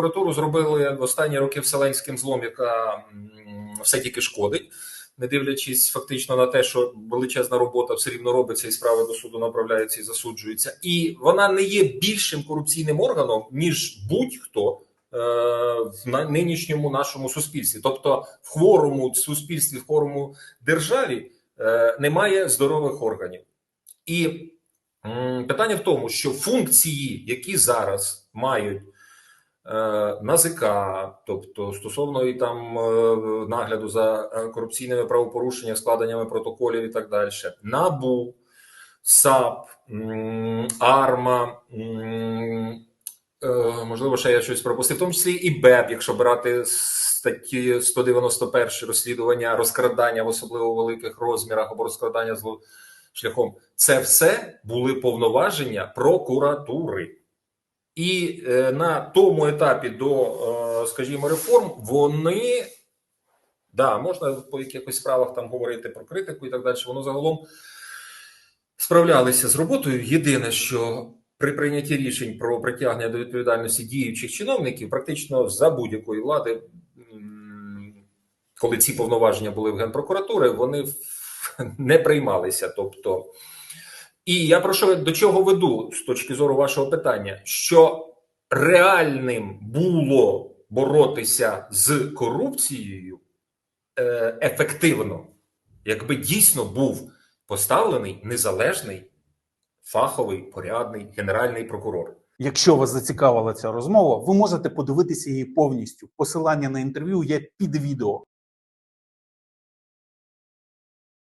прокуратуру зробили в останні роки вселенським злом, яка все тільки шкодить, не дивлячись фактично на те, що величезна робота все рівно робиться, і справи до суду направляються і засуджуються. І вона не є більшим корупційним органом, ніж будь-хто. е, В нинішньому нашому суспільстві, тобто в хворому суспільстві, в хворому державі е, немає здорових органів, і питання в тому, що функції, які зараз мають НАЗК, тобто стосовно і там е, нагляду за е, корупційними правопорушеннями, складеннями протоколів і так далі, НАБУ, САП, АРМА, е, можливо, ще я щось пропустив, в тому числі і БЕП, якщо брати статті 191 розслідування розкрадання в особливо великих розмірах або розкрадання зло шляхом, це все були повноваження прокуратури. І е, на тому етапі до, е, скажімо, реформ вони да, можна по якихось справах там говорити про критику і так далі. Воно загалом справлялися з роботою. Єдине, що при прийнятті рішень про притягнення до відповідальності діючих чиновників, практично за будь-якої влади, коли ці повноваження були в генпрокуратури, вони не приймалися. Тобто, і я про що до чого веду з точки зору вашого питання, що реальним було боротися з корупцією е, ефективно, якби дійсно був поставлений незалежний фаховий порядний генеральний прокурор. Якщо вас зацікавила ця розмова, ви можете подивитися її повністю. Посилання на інтерв'ю є під відео.